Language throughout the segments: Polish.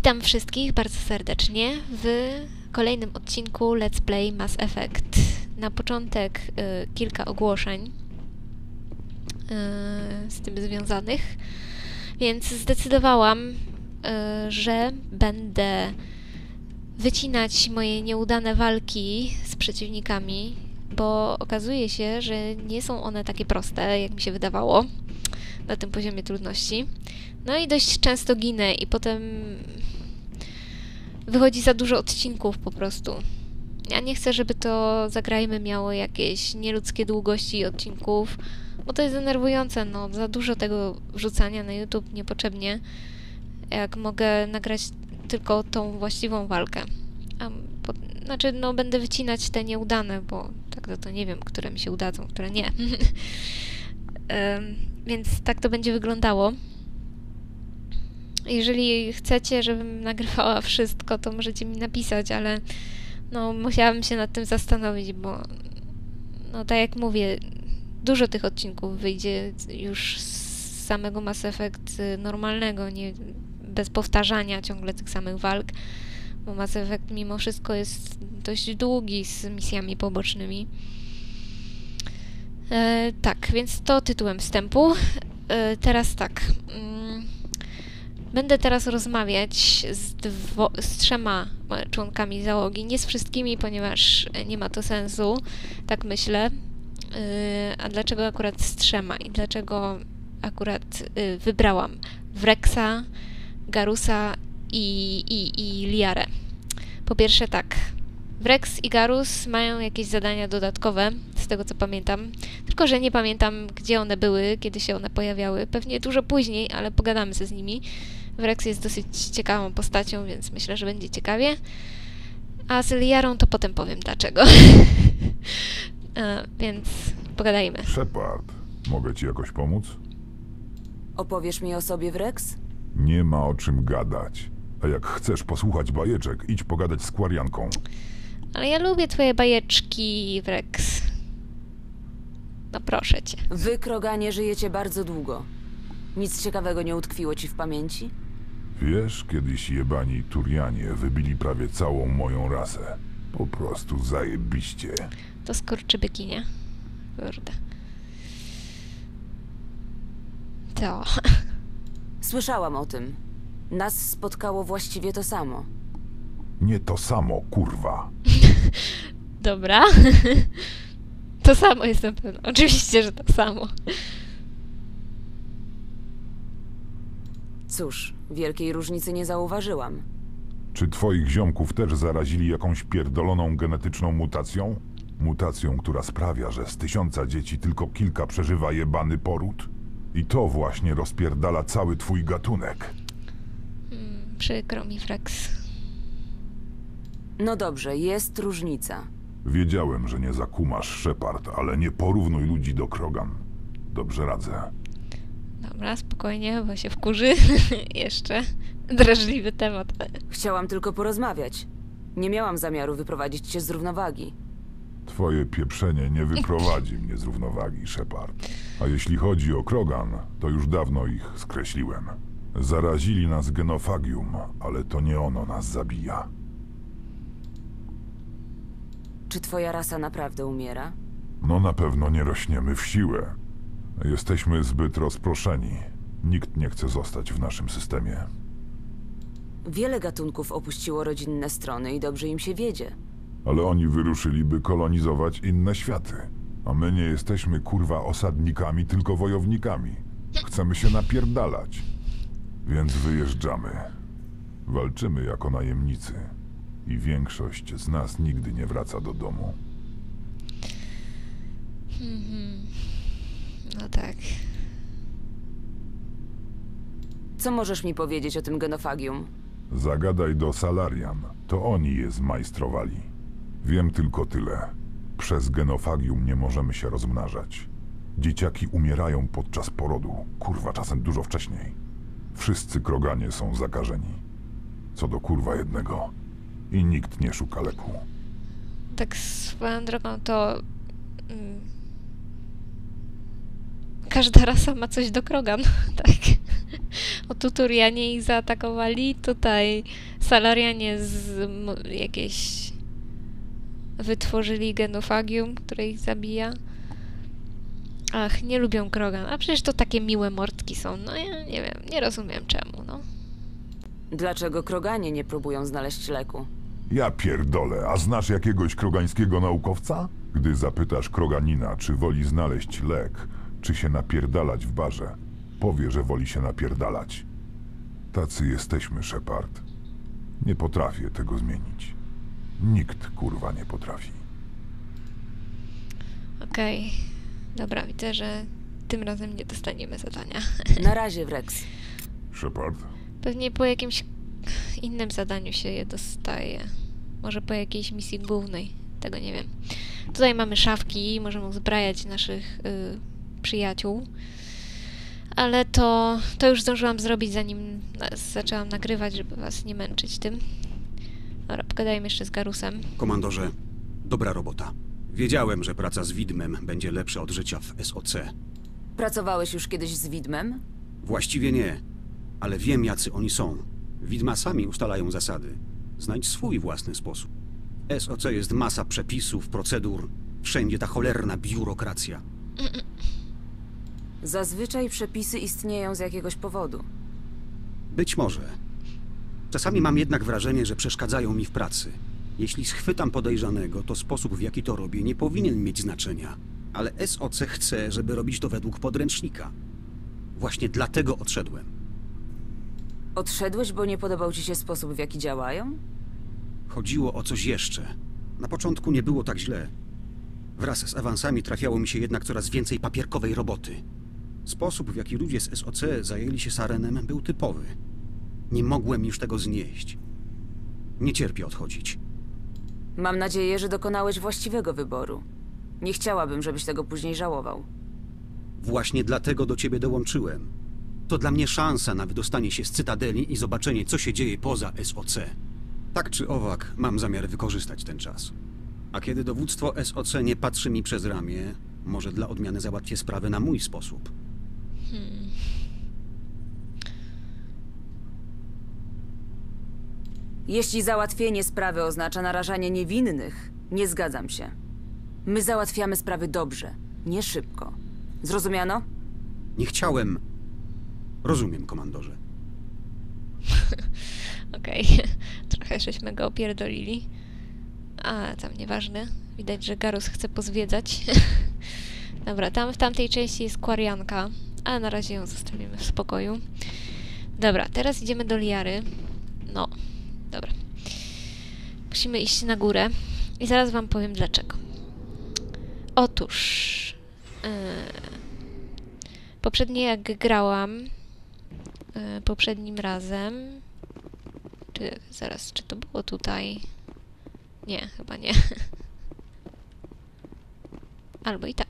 Witam wszystkich bardzo serdecznie w kolejnym odcinku Let's Play Mass Effect. Na początek y, kilka ogłoszeń y, z tym związanych, więc zdecydowałam, y, że będę wycinać moje nieudane walki z przeciwnikami, bo okazuje się, że nie są one takie proste, jak mi się wydawało na tym poziomie trudności. No i dość często ginę i potem wychodzi za dużo odcinków po prostu. Ja nie chcę, żeby to zagrajmy miało jakieś nieludzkie długości odcinków, bo to jest denerwujące, no za dużo tego wrzucania na YouTube niepotrzebnie, jak mogę nagrać tylko tą właściwą walkę. A po, znaczy, no będę wycinać te nieudane, bo tak to, to nie wiem, które mi się udadzą, które nie. Więc tak to będzie wyglądało. Jeżeli chcecie, żebym nagrywała wszystko, to możecie mi napisać, ale no musiałabym się nad tym zastanowić, bo no tak jak mówię, dużo tych odcinków wyjdzie już z samego Mass Effect normalnego, nie bez powtarzania ciągle tych samych walk, bo Mass Effect mimo wszystko jest dość długi z misjami pobocznymi. E, tak, więc to tytułem wstępu. E, teraz tak. Mm, będę teraz rozmawiać z, dwo, z trzema członkami załogi. Nie z wszystkimi, ponieważ nie ma to sensu, tak myślę. E, a dlaczego akurat z trzema i dlaczego akurat e, wybrałam Wrexa, Garusa i, i, i Liarę? Po pierwsze tak, Wrex i Garus mają jakieś zadania dodatkowe, z tego co pamiętam. Tylko, że nie pamiętam, gdzie one były, kiedy się one pojawiały. Pewnie dużo później, ale pogadamy ze z nimi. Wrex jest dosyć ciekawą postacią, więc myślę, że będzie ciekawie. A z Liarą to potem powiem dlaczego. A, więc pogadajmy. Shepard, mogę ci jakoś pomóc? Opowiesz mi o sobie, Wrex? Nie ma o czym gadać. A jak chcesz posłuchać bajeczek, idź pogadać z Kwarianką. Ale ja lubię twoje bajeczki, Wrex. No proszę cię. Wy, Kroganie, żyjecie bardzo długo. Nic ciekawego nie utkwiło ci w pamięci? Wiesz, kiedyś jebani Turianie wybili prawie całą moją rasę. Po prostu zajebiście. To skurczybyki, nie? Kurde. To. Słyszałam o tym. Nas spotkało właściwie to samo. Nie to samo, kurwa. Dobra. To samo jestem pewna. Oczywiście, że to samo. Cóż, wielkiej różnicy nie zauważyłam. Czy twoich ziomków też zarazili jakąś pierdoloną genetyczną mutacją? Mutacją, która sprawia, że z tysiąca dzieci tylko kilka przeżywa jebany poród? I to właśnie rozpierdala cały twój gatunek. Hmm, przykro mi, Wrex. No dobrze, jest różnica. Wiedziałem, że nie zakumasz, Shepard, ale nie porównuj ludzi do Krogan. Dobrze radzę. Dobra, spokojnie, bo się wkurzy. Jeszcze. Drażliwy temat. Chciałam tylko porozmawiać. Nie miałam zamiaru wyprowadzić cię z równowagi. Twoje pieprzenie nie wyprowadzi mnie z równowagi, Shepard. A jeśli chodzi o Krogan, to już dawno ich skreśliłem. Zarazili nas genofagium, ale to nie ono nas zabija. Czy twoja rasa naprawdę umiera? No na pewno nie rośniemy w siłę. Jesteśmy zbyt rozproszeni. Nikt nie chce zostać w naszym systemie. Wiele gatunków opuściło rodzinne strony i dobrze im się wiedzie. Ale oni wyruszyliby kolonizować inne światy. A my nie jesteśmy kurwa osadnikami, tylko wojownikami. Chcemy się napierdalać. Więc wyjeżdżamy. Walczymy jako najemnicy. I większość z nas nigdy nie wraca do domu. Mhm. No tak. Co możesz mi powiedzieć o tym genofagium? Zagadaj do Salarian. To oni je zmajstrowali. Wiem tylko tyle. Przez genofagium nie możemy się rozmnażać. Dzieciaki umierają podczas porodu. Kurwa, czasem dużo wcześniej. Wszyscy kroganie są zakażeni. Co do kurwa jednego. I nikt nie szuka leku. Tak swoją drogą to... Mm, każda rasa ma coś do krogan, tak. o Tuturianie ich zaatakowali. Tutaj Salarianie z jakieś wytworzyli genofagium, które ich zabija. Ach, nie lubią Krogan. A przecież to takie miłe mordki są. No ja nie wiem, nie rozumiem czemu, no. Dlaczego kroganie nie próbują znaleźć leku? Ja pierdolę, a znasz jakiegoś krogańskiego naukowca? Gdy zapytasz kroganina, czy woli znaleźć lek, czy się napierdalać w barze, powie, że woli się napierdalać. Tacy jesteśmy, Shepard. Nie potrafię tego zmienić. Nikt, kurwa, nie potrafi. Okej. Dobra, widzę, że tym razem nie dostaniemy zadania. Na razie, Wrex. Shepard? Pewnie po jakimś innym zadaniu się je dostaje. Może po jakiejś misji głównej. Tego nie wiem. Tutaj mamy szafki, możemy uzbrajać naszych y, przyjaciół. Ale to, to już zdążyłam zrobić, zanim zaczęłam nagrywać, żeby was nie męczyć tym. Dobra, pogadajmy jeszcze z Garusem. Komandorze, dobra robota. Wiedziałem, że praca z widmem będzie lepsza od życia w SOC. Pracowałeś już kiedyś z widmem? Właściwie nie, ale wiem, jacy oni są. Widma sami ustalają zasady. Znajdź swój własny sposób. SOC jest masa przepisów, procedur. Wszędzie ta cholerna biurokracja. Zazwyczaj przepisy istnieją z jakiegoś powodu. Być może. Czasami mam jednak wrażenie, że przeszkadzają mi w pracy. Jeśli schwytam podejrzanego, to sposób, w jaki to robię, nie powinien mieć znaczenia. Ale SOC chce, żeby robić to według podręcznika. Właśnie dlatego odszedłem. Odszedłeś, bo nie podobał ci się sposób, w jaki działają? Chodziło o coś jeszcze. Na początku nie było tak źle. Wraz z awansami trafiało mi się jednak coraz więcej papierkowej roboty. Sposób, w jaki ludzie z SOC zajęli się Sarenem, był typowy. Nie mogłem już tego znieść. Nie cierpię odchodzić. Mam nadzieję, że dokonałeś właściwego wyboru. Nie chciałabym, żebyś tego później żałował. Właśnie dlatego do ciebie dołączyłem. To dla mnie szansa na wydostanie się z Cytadeli i zobaczenie, co się dzieje poza SOC. Tak czy owak, mam zamiar wykorzystać ten czas. A kiedy dowództwo SOC nie patrzy mi przez ramię, może dla odmiany załatwię sprawę na mój sposób. Jeśli załatwienie sprawy oznacza narażanie niewinnych, nie zgadzam się. My załatwiamy sprawy dobrze, nie szybko. Zrozumiano? Nie chciałem. Rozumiem, komandorze. Okej, trochę żeśmy go opierdolili. A, tam nieważne. Widać, że Garus chce pozwiedzać. Dobra, tam w tamtej części jest kwarianka, ale na razie ją zostawimy w spokoju. Dobra, teraz idziemy do Liary. No, dobra. Musimy iść na górę i zaraz wam powiem dlaczego. Otóż... Yy, poprzednie jak grałam, yy, poprzednim razem, czy zaraz, czy to było tutaj? Nie, chyba nie. Albo i tak.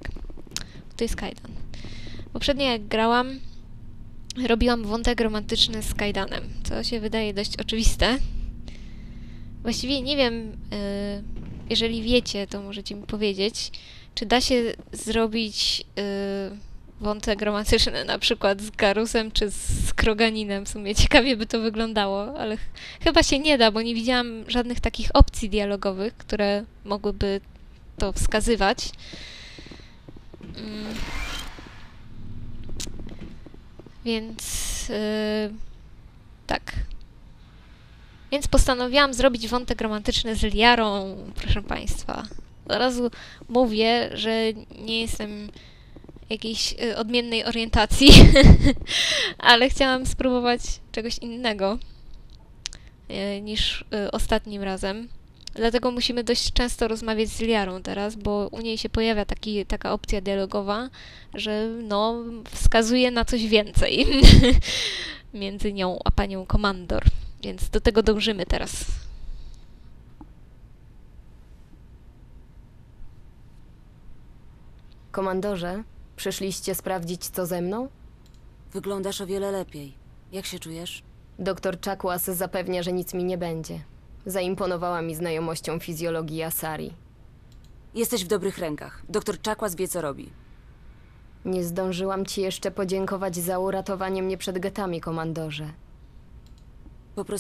To jest Kaidan. Poprzednio jak grałam, robiłam wątek romantyczny z Kaidanem, co się wydaje dość oczywiste. Właściwie nie wiem, y, jeżeli wiecie, to możecie mi powiedzieć, czy da się zrobić y, wątek romantyczny na przykład z Garusem czy z Kroganinem. W sumie ciekawie by to wyglądało, ale ch chyba się nie da, bo nie widziałam żadnych takich opcji dialogowych, które mogłyby to wskazywać. Mm. Więc yy, tak. Więc postanowiłam zrobić wątek romantyczny z Liarą, proszę Państwa. Od razu mówię, że nie jestem jakiejś y, odmiennej orientacji, ale chciałam spróbować czegoś innego y, niż y, ostatnim razem. Dlatego musimy dość często rozmawiać z Liarą teraz, bo u niej się pojawia taki, taka opcja dialogowa, że no, wskazuje na coś więcej między nią a panią komandor. Więc do tego dążymy teraz. Komandorze, przyszliście sprawdzić, co ze mną? Wyglądasz o wiele lepiej. Jak się czujesz? Doktor Czakłas zapewnia, że nic mi nie będzie. Zaimponowała mi znajomością fizjologii Asari. Jesteś w dobrych rękach. Doktor Czakłas wie, co robi. Nie zdążyłam ci jeszcze podziękować za uratowanie mnie przed getami, komandorze. Po prostu